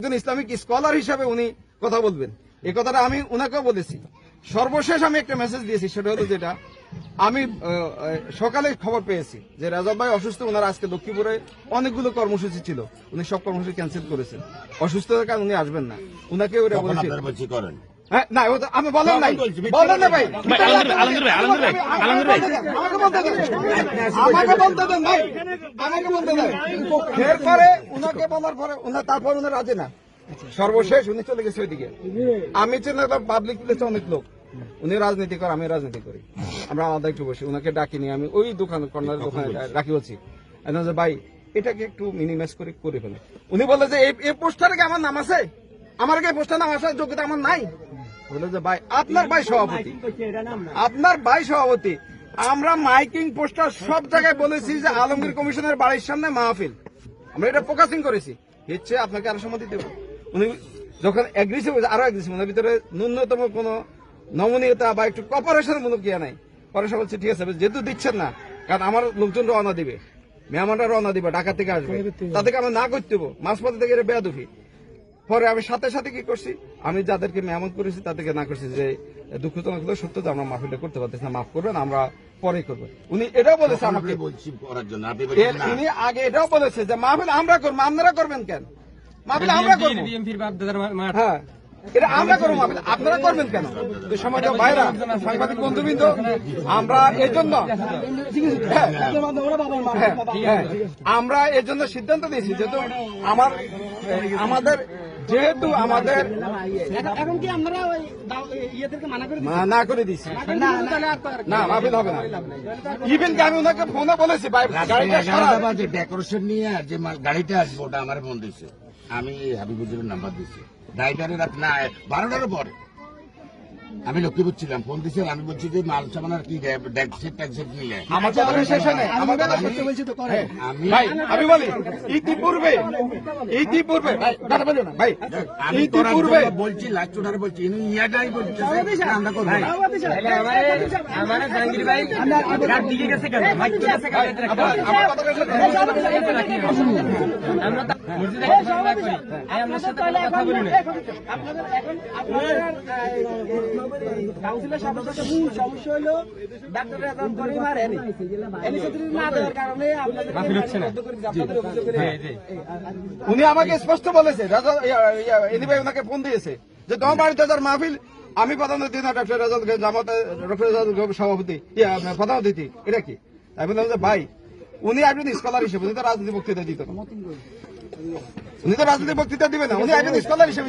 একজন Islamic scholar হিসাবে উনি কথা বলবেন। এই কথাটা আমি উনাকেও বলেছি। সর্বশেষ আমি একটা মেসেজ দিয়েছি সেটা হলো যেটা আমি সকালে খবর পেয়েছি যে রাজব ভাই অসুস্থ ওনার আজকে লক্ষ্মীপুরে অনেকগুলো কর্মসূচি ছিল উনি সব কর্মসূচি ক্যান্সেল করেছেন। অসুস্থতার কারণ উনি আসবেন না। উনাকে ওরা তখন বলেছি হ্যাঁ, না আমি বলেন নাই। বলেন না ভাই। ভাই, আলমগীর ভাই, আলমগীর ভাই, আলমগীর ভাই, আমাকে বলতে দেন। আমাকে বলতে দেন ভাই। আমাকে বলতে দেন। এরপরে উনাকে বলার পরে তারপর উনি রাজি না। সর্বশেষ উনি চলে গেছে ওইদিকে। আমি চিন্তা পাবলিক প্লেসে অনেক লোক। উনি রাজনীতি করে আমি রাজনীতি করি। আমরা আলাদা একটু বসি। উনাকে ডাকিনি আমি ওই দোকান কর্নার দোকানে ডাকি বলছি। ভাই এটাকে একটু মিনিমাইজ করে করে ফেলে। উনি বলে যে এই- এই পোস্টারে কি আমার নাম আছে? আমার কি পোস্টার নাম আসার যোগ্যতা আমার নাই? বলে যে ভাই আপনার ভাই সভাপতি। আপনার ভাই সভাপতি। আমরা মাইকিং পোস্টার সব জায়গায় বলেছি যে আলমগীর কমিশনের বাড়ির সামনে মাহফিল। আমরা এটা ফোকাসিং করেছি। হচ্ছে আপনাকে আরও সম্মতি দেব। উনি যখন অ্যাগ্রেসিভ আরও অ্যাগ্রেসিভ ওনার ভিতরে ন্যূনতম কোনো নমনীয়তা বা একটু কপারেশন মূলক ইয়ে নাই। পরে সব বলছে ঠিক আছে যেহেতু দিচ্ছেন না কারণ আমার লোকজন রওনা দিবে। মেহমানরা রওনা দিবে ঢাকা থেকে আসবে। তাদেরকে আমরা না করতে মাঝপথে থেকে বেয়াদুফি। পরে আমি সাথে সাথে কি করছি? আমি যাদেরকে মেহমান করেছি তাদেরকে না করছি যে দুঃখজনক হলো সত্য যে আমরা মাহফিলটা করতে পারতেছি না মাফ করবেন আমরা পরে করব। উনি এটাও বলেছে আমাকে। বলছি করার জন্য আপনি এর বলছেন না। উনি আগে এটাও বলেছে যে মাহফিল আমরা করব আপনারা করবেন কেন? মাহফিল আমরা করব। হ্যাঁ। এটা আমরা করব আপনারা করবেন কেন? যে সমাজ ভাইরা সাংবাদিক বন্ধুবৃন্দ আমরা এই জন্য হ্যাঁ, হ্যাঁ, হ্যাঁ, আমরা এর জন্য সিদ্ধান্ত নিয়েছি যেহেতু আমার আমাদের যেহেতু আমাদের এখন কি আপনারা ওই দাও- ইয়েদেরকে মানা করে মা- না করে দিয়েছি। না মাহফিল হবে না। ইভেন কি আমি ওনাকে ফোনে বলেছি ডেকোরেশন নিয়ে যে গাড়িটা আসবে ওটা আমার ফোন দিচ্ছে আমি হাবিবুজুরের নাম্বার দিচ্ছি রাত না বারোটার পরে আমি লক্ষ্মীপুর ছিলাম ফোন দিচ্ছে আমি বলছি যে মাল কি হয় কথা শেষ বলছি তো আমি ভাই বলি ইতিপূর্বে ইতিপূর্বে ভাই ইতিপূর্বে বলছি লাস্ট ওটারে বলছি ইয়াটাই বলছে আমরা করব না। আমার জাহাঙ্গীর ভাই দিকে গেছে কেন মাইক গেছে কেন এটা আমার উনি আমাকে স্পষ্ট বলেছে, রাজা, ইয়া- ইয়া- এনি ভাই ওনাকে ফোন দিয়েছে যে তোমার বাড়িতে যার মাহফিল, আমি প্রধান অতিথি, না ডক্টর রাজাদ জামাত ডক্টর সভাপতি প্রধান অতিথি, এটা কি? যে, ভাই, উনি একজন স্কলার হিসেবে রাজনীতি বক্তৃতা দিত উনি তো রাজনীতির বক্তৃতা দিবে না উনি একজন স্কলার হিসেবে